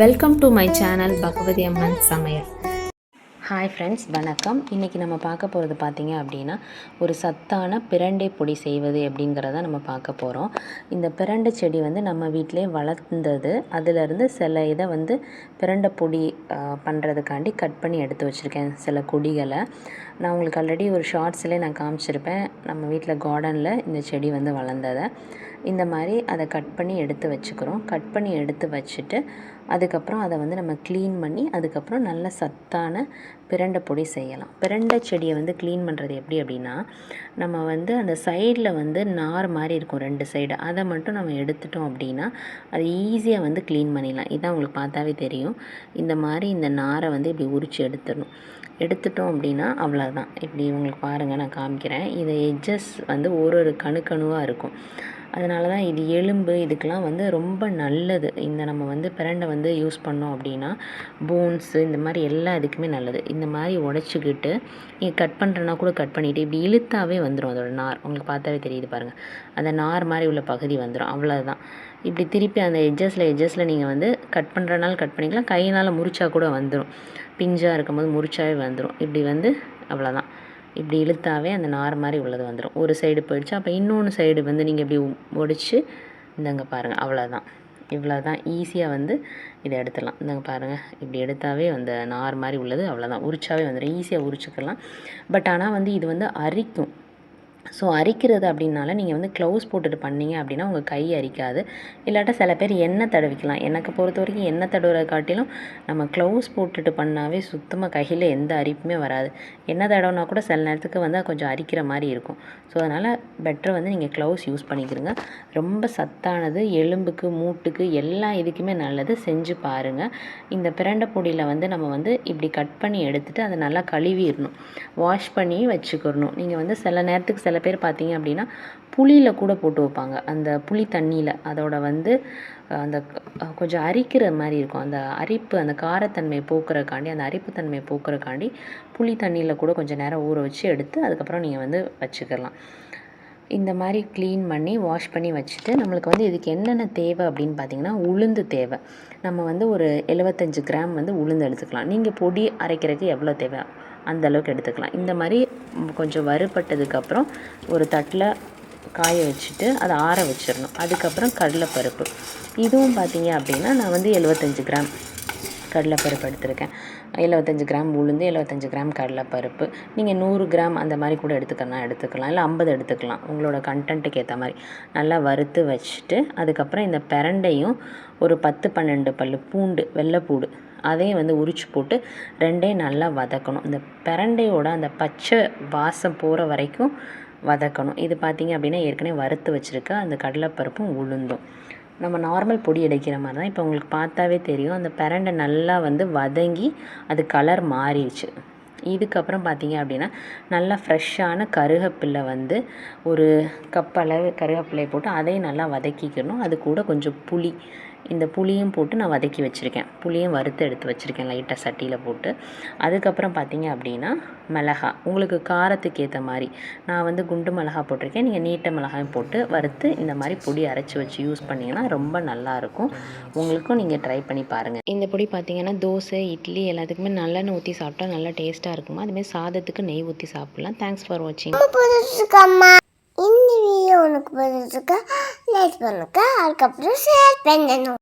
Welcome to my channel Bhagavathi Amman சமையல் hi friends வணக்கம். இன்றைக்கி நம்ம பார்க்க போகிறது பார்த்திங்க அப்படின்னா ஒரு சத்தான பிரண்டை பொடி செய்வது அப்படிங்கிறத நம்ம பார்க்க போகிறோம் இந்த பிரண்டை செடி வந்து நம்ம வீட்டிலே வளர்ந்தது. அதிலிருந்து சில இதை வந்து பிரண்டை பொடி பண்ணுறதுக்காண்டி கட் பண்ணி எடுத்து வச்சுருக்கேன். சில கொடிகளை. நான் உங்களுக்கு ஆல்ரெடி ஒரு ஷார்ட்ஸ்லேயே நான் காமிச்சிருப்பேன். நம்ம வீட்டில் கார்டனில் இந்த செடி வந்து வளர்ந்ததை. இந்த மாதிரி அதை கட் பண்ணி எடுத்து வச்சுக்கிறோம். கட் பண்ணி எடுத்து வச்சுட்டு அதுக்கப்புறம் அதை வந்து நம்ம க்ளீன் பண்ணி அதுக்கப்புறம் நல்ல சத்தான பிரண்டை பொடி செய்யலாம். பிரண்டை செடியை வந்து க்ளீன் பண்ணுறது எப்படி அப்படின்னா நம்ம வந்து அந்த சைடில் வந்து நார் மாதிரி இருக்கும் ரெண்டு சைடு அதை மட்டும் நம்ம எடுத்துட்டோம் அப்படின்னா அது ஈஸியாக வந்து க்ளீன் பண்ணிடலாம். இதான் உங்களுக்கு பார்த்தாவே தெரியும். இந்த மாதிரி இந்த நாரை வந்து இப்படி உரித்து எடுத்துடணும். எடுத்துட்டோம் அப்படின்னா அவ்வளோதான் இப்படி உங்களுக்கு பாருங்கள் நான் காமிக்கிறேன். இதை எட்ஜஸ் வந்து ஒரு ஒரு கணுக்கணுவாக இருக்கும். அதனால தான் இது எலும்பு இதுக்கெலாம் வந்து ரொம்ப நல்லது. இந்த நம்ம வந்து பிரண்டை வந்து யூஸ் பண்ணோம் அப்படின்னா போன்ஸு இந்த மாதிரி எல்லா இதுக்குமே நல்லது. இந்த மாதிரி உடச்சிக்கிட்டு நீங்கள் கட் பண்ணுறனா கூட கட் பண்ணிவிட்டு இப்படி இழுத்தாவே வந்துடும் அதோட நார் உங்களுக்கு பார்த்தாவே தெரியுது பாருங்கள் அந்த நார் மாதிரி உள்ள பகுதி வந்துடும் அவ்வளோதான் இப்படி திருப்பி அந்த எட்ஜஸில் எட்ஜஸில் நீங்கள் வந்து கட் பண்ணுறனால கட் பண்ணிக்கலாம். கையினால் முறிச்சா கூட வந்துடும் பிஞ்சாக இருக்கும்போது முறிச்சாவே வந்துடும் இப்படி வந்து அவ்வளோதான் இப்படி இழுத்தாவே அந்த நார் மாதிரி உள்ளது வந்துடும் ஒரு சைடு போயிடுச்சு. அப்போ இன்னொன்று சைடு வந்து நீங்கள் இப்படி ஒடிச்சு இந்தங்க பாருங்கள் அவ்வளோதான் இவ்வளோ தான் ஈஸியாக வந்து இதை எடுத்துடலாம். இந்தங்க பாருங்கள் இப்படி எடுத்தாவே அந்த நார் மாதிரி உள்ளது அவ்வளோதான் உரிச்சாவே வந்துடும் ஈஸியாக உரிச்சுக்கலாம். பட் ஆனால் வந்து இது வந்து அரிக்கும். ஸோ அரிக்கிறது அப்படின்னால நீங்கள் வந்து க்ளவுஸ் போட்டுட்டு பண்ணீங்க அப்படின்னா உங்கள் கை அரிக்காது. இல்லாட்டா சில பேர் எண்ணெய் தடவிக்கலாம். எனக்கு பொறுத்த வரைக்கும் எண்ணெய் தடவுறதை காட்டிலும் நம்ம க்ளவுஸ் போட்டுட்டு பண்ணாவே சுத்தமாக கையில் எந்த அரிப்புமே வராது. எண்ணெய் தடவுனா கூட சில நேரத்துக்கு வந்து கொஞ்சம் அரிக்கிற மாதிரி இருக்கும். ஸோ அதனால் பெட்டர் வந்து நீங்கள் க்ளவுஸ் யூஸ் பண்ணிக்கிறங்க ரொம்ப சத்தானது எலும்புக்கு மூட்டுக்கு எல்லா இதுக்குமே நல்லது. செஞ்சு பாருங்கள் இந்த பிரண்டை பொடியில் வந்து நம்ம வந்து இப்படி கட் பண்ணி எடுத்துகிட்டு அதை நல்லா கழுவிடணும். வாஷ் பண்ணி வச்சுக்கிறணும் நீங்கள் வந்து சில நேரத்துக்கு சில சில பேர் பார்த்தீங்க அப்படின்னா புளியில் கூட போட்டு வைப்பாங்க. அந்த புளி தண்ணியில். அதோட வந்து அந்த கொஞ்சம் அரிக்கிற மாதிரி இருக்கும். அந்த அரிப்பு அந்த காரத்தன்மை போக்குறக்காண்டி அந்த அரிப்புத்தன்மையை போக்குறக்காண்டி புளி தண்ணியில் கூட கொஞ்சம் நேரம் ஊற வச்சு எடுத்து அதுக்கப்புறம் நீங்கள் வந்து வச்சுக்கலாம். இந்த மாதிரி க்ளீன் பண்ணி வாஷ் பண்ணி வச்சுட்டு நம்மளுக்கு வந்து இதுக்கு என்னென்ன தேவை அப்படின்னு பார்த்தீங்கன்னா உளுந்து தேவை. நம்ம வந்து ஒரு எழுபத்தஞ்சு கிராம் வந்து உளுந்து எடுத்துக்கலாம். நீங்கள் பொடி அரைக்கிறதுக்கு எவ்வளோ தேவை? அந்த அளவுக்கு எடுத்துக்கலாம். இந்த மாதிரி கொஞ்சம் வறுபட்டதுக்கப்புறம் ஒரு தட்டில் காய வச்சுட்டு அதை ஆற வச்சிடணும் அதுக்கப்புறம் கடலைப்பருப்பு. இதுவும் பார்த்தீங்க அப்படின்னா நான் வந்து எழுபத்தஞ்சு கிராம். கடலைப்பருப்பு எடுத்திருக்கேன். எழுபத்தஞ்சு கிராம் உளுந்து எழுபத்தஞ்சு கிராம் கடலைப்பருப்பு. நீங்கள் நூறு கிராம் அந்த மாதிரி கூட எடுத்துக்கலாம் எடுத்துக்கலாம். இல்லை ஐம்பது எடுத்துக்கலாம். உங்களோட கண்டென்ட்டுக்கு ஏற்ற மாதிரி. நல்லா வறுத்து வச்சுட்டு அதுக்கப்புறம் இந்த பிரண்டையும் ஒரு பத்து பன்னெண்டு பல் பூண்டு வெள்ளைப்பூடு அதையும் வந்து உரிச்சு போட்டு ரெண்டையும் நல்லா வதக்கணும். இந்த பிரண்டையோட அந்த பச்சை வாசம் போகிற வரைக்கும் வதக்கணும். இது பார்த்திங்க அப்படின்னா ஏற்கனவே வறுத்து வச்சுருக்க அந்த கடலைப்பருப்பும் உளுந்தும். நம்ம நார்மல் பொடி அடைக்கிற மாதிரி தான். இப்போ உங்களுக்கு பார்த்தாவே தெரியும். அந்த பிரண்டை நல்லா வந்து வதங்கி அது கலர் மாறிடுச்சு. இதுக்கப்புறம் பார்த்தீங்க அப்படின்னா நல்லா ஃப்ரெஷ்ஷான கருகப்பில்லை வந்து ஒரு கப் அளவு கருகப்பில்லை போட்டு அதையும் நல்லா வதக்கிக்கணும். அது கூட கொஞ்சம் புளி இந்த புளியும் போட்டு நான் வதக்கி வச்சுருக்கேன். புளியும் வறுத்து எடுத்து வச்சுருக்கேன் லைட்டாக சட்டியில் போட்டு. அதுக்கப்புறம் பார்த்தீங்க அப்படின்னா மிளகா. உங்களுக்கு காரத்துக்கு ஏற்ற மாதிரி. நான் வந்து குண்டு மிளகா போட்டிருக்கேன். நீங்கள் நீட்ட மிளகாயும் போட்டு வறுத்து இந்த மாதிரி பொடி அரைச்சி வச்சு யூஸ் பண்ணிங்கன்னா ரொம்ப நல்லாயிருக்கும் உங்களுக்கும் நீங்கள் ட்ரை பண்ணி பாருங்கள் இந்த பொடி பார்த்தீங்கன்னா தோசை இட்லி எல்லாத்துக்குமே நல்லெண்ணெய் ஊற்றி சாப்பிட்டா நல்லா டேஸ்ட்டாக இருக்குமா? அதுமாதிரி சாதத்துக்கு நெய் ஊற்றி சாப்பிட்லாம். தேங்க்ஸ் ஃபார் வாட்சிங் இந்த வீடியோ உனக்கு பிடிச்சிருக்கா லைக் பண்ணுங்க அதுக்கப்புறம் ஷேர் பண்ணணும்.